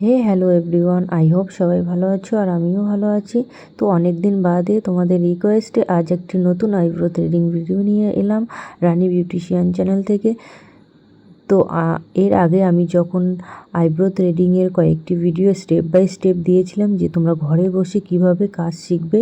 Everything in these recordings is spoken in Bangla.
Hey hello everyone, I hope সবাই ভালো আছো আর আমিও ভালো আছি। তো অনেক দিন বাদে তোমাদের রিকোয়েস্টে আজ একটি নতুন আইব্রো থ্রেডিং ভিডিও নিয়ে এলাম, রানি বিউটিশিয়ান চ্যানেল থেকে। তো এর আগে আমি যখন আইব্রো থ্রেডিংয়ের কয়েকটি ভিডিও স্টেপ বাই স্টেপ দিয়েছিলাম যে তোমরা ঘরে বসে কীভাবে কাজ শিখবে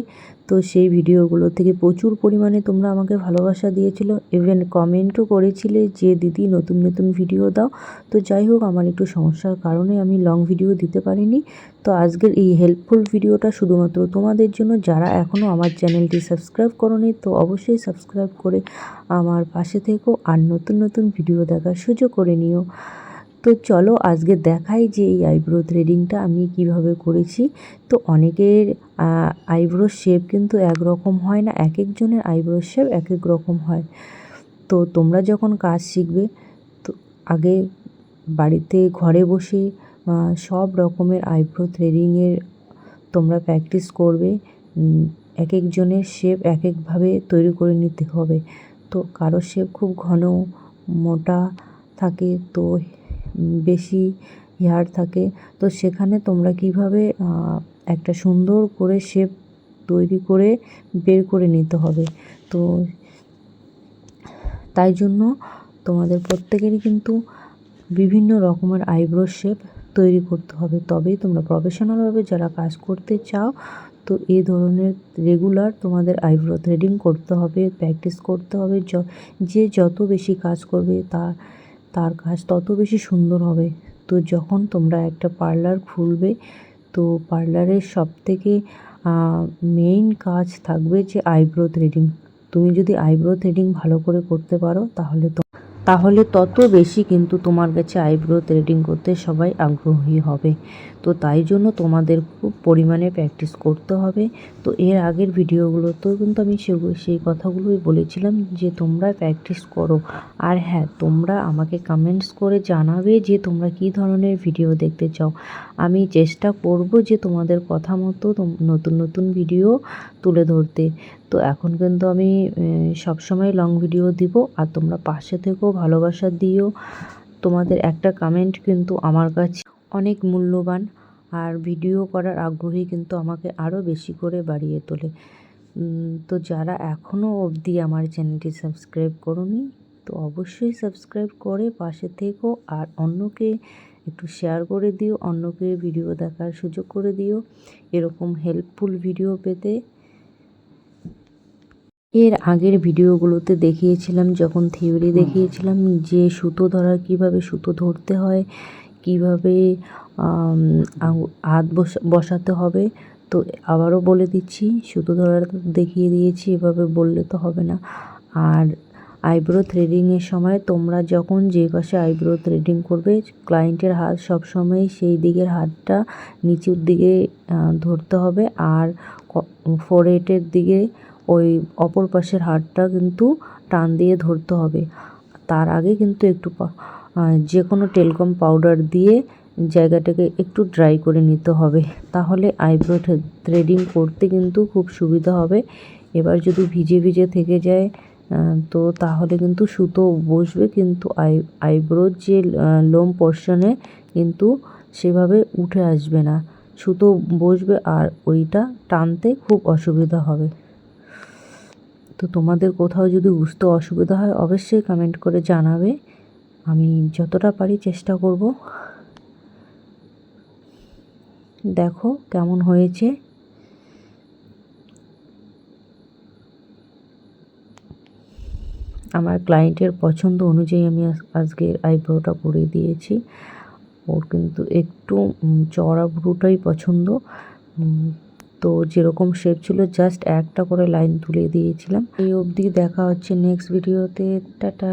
তো সেই ভিডিওগুলো থেকে প্রচুর পরিমাণে তোমরা আমাকে ভালোবাসা দিয়েছিল। ইভেন কমেন্টও করেছিলে যে, দিদি, নতুন নতুন ভিডিও দাও। তো যাই হোক, আমার একটু সমস্যার কারণে আমি লং ভিডিও দিতে পারিনি। তো আজকের এই হেল্পফুল ভিডিওটা শুধুমাত্র তোমাদের জন্য। যারা এখনও আমার চ্যানেলটি সাবস্ক্রাইব করনি, তো অবশ্যই সাবস্ক্রাইব করে আমার পাশে থেকো আর নতুন নতুন ভিডিও দেখার সুযোগ করে নিও। তো চলো আজকে দেখাই যে এই আইব্রো থ্রেডিংটা আমি কীভাবে করেছি। তো অনেকের আইব্রো শেপ কিন্তু একরকম হয় না এক একজনের আইব্রো শেপ এক এক রকম হয়। তো তোমরা যখন কাজ শিখবে, তো আগে বাড়িতে ঘরে বসে সব রকমের আইব্রো থ্রেডিংয়ের তোমরা প্র্যাকটিস করবে। এক একজনের শেপ এক একভাবে তৈরি করে নিতে হবে। তো কারও শেপ খুব ঘন, মোটা থাকে, তো বেশি হেয়ার থাকে। তো সেখানে তোমরা কীভাবে একটা সুন্দর করে শেপ তৈরি করে বের করে নিতে হবে? তো তাই জন্য তোমাদের প্রত্যেকেরই কিন্তু বিভিন্ন রকমের আইব্রো শেপ তৈরি করতে হবে। তবেই তোমরা প্রফেশনালভাবে যারা কাজ করতে চাও, তো এই ধরনের রেগুলার তোমাদের আইব্রো থ্রেডিং করতে হবে, প্র্যাকটিস করতে হবে। যে যত বেশি কাজ করবে তার তার কাজ তত বেশি সুন্দর হবে। তো যখন তোমরা একটা পার্লার খুলবে, তো পার্লারের সব থেকে মেইন কাজ থাকবে যে আইব্রো থ্রেডিং তুমি যদি আইব্রো থ্রেডিং ভালো করে করতে পারো, তাহলে তো তাহলে তত বেশি কিন্তু তোমার কাছে আইব্রো থ্রেডিং করতে সবাই আগ্রহী হবে। তো তাই জন্য তোমাদের খুব পরিমাণে প্র্যাকটিস করতে হবে। তো এর আগের ভিডিওগুলোতেও কিন্তু আমি সেগুলো সেই কথাগুলোই বলেছিলাম যে তোমরা প্র্যাকটিস করো। আর হ্যাঁ তোমরা আমাকে কমেন্টস করে জানাবে যে তোমরা কি ধরনের ভিডিও দেখতে চাও। আমি চেষ্টা করব যে তোমাদের কথা মতো নতুন নতুন ভিডিও তুলে ধরতে। তো এখন কিন্তু আমি সবসময় লং ভিডিও দিব আর তোমরা পাশে থেকেও ভালোবাসা দিও। তোমাদের একটা কমেন্ট কিন্তু আমার কাছে অনেক মূল্যবান আর ভিডিও করার আগ্রহী কিন্তু আমাকে আরও বেশি করে বাড়িয়ে তোলে। তো যারা এখনও অবধি আমার চ্যানেলটি সাবস্ক্রাইব করনি, তো অবশ্যই সাবস্ক্রাইব করে পাশে থেকো আর অন্যকে একটু শেয়ার করে দিও, অন্যকে ভিডিও দেখার সুযোগ করে দিও। এরকম হেল্পফুল ভিডিও পেতে। এর আগের ভিডিওগুলোতে দেখিয়েছিলাম, যখন থিওরি দেখিয়েছিলাম যে সুতো ধরার কীভাবে সুতো ধরতে হয়, কীভাবে হাত বসাতে হবে। তো আবারও বলে দিচ্ছি, সুতো ধরার দেখিয়ে দিয়েছি, এভাবে বললে তো হবে না। আর আইব্রো থ্রেডিংয়ের সময় তোমরা যখন যে পাশে আইব্রো থ্রেডিং করবে, ক্লায়েন্টের হাত সবসময় সেই দিকের হাতটা নিচের দিকে ধরতে হবে আর ফোরহেডের দিকে ওই অপর পাশের হাতটা কিন্তু টান দিয়ে ধরতে হবে। তার আগে কিন্তু একটু যে কোনো টেলকম পাউডার দিয়ে জায়গাটাকে একটু ড্রাই করে নিতে হবে। তাহলে আইব্রো থ্রেডিং করতে কিন্তু খুব সুবিধা হবে। এবার যদি ভিজে ভিজে থেকে যায় তো তাহলে কিন্তু সুতো বসবে, কিন্তু আই আইব্রোর যে লোম পোর্শনে কিন্তু সেভাবে উঠে আসবে না। সুতো বসবে আর ওইটা টানতে খুব অসুবিধা হবে। তো তোমাদের কোথাও যদি বুঝতে অসুবিধা হয়, অবশ্যই কমেন্ট করে জানাবে। আমি যতটা পারি চেষ্টা করব। দেখো কেমন হয়েছে। আমার ক্লায়েন্টের পছন্দ অনুযায়ী আমি আজকে আইব্রোটা করে দিয়েছি। ওর কিন্তু একটু চড়া ভ্রুটাই পছন্দ। তো যেরকম শেপ ছিল জাস্ট একটা করে লাইন তুলে দিয়েছিলাম। এই অবধি দেখা হচ্ছে নেক্সট ভিডিওতে টাটা!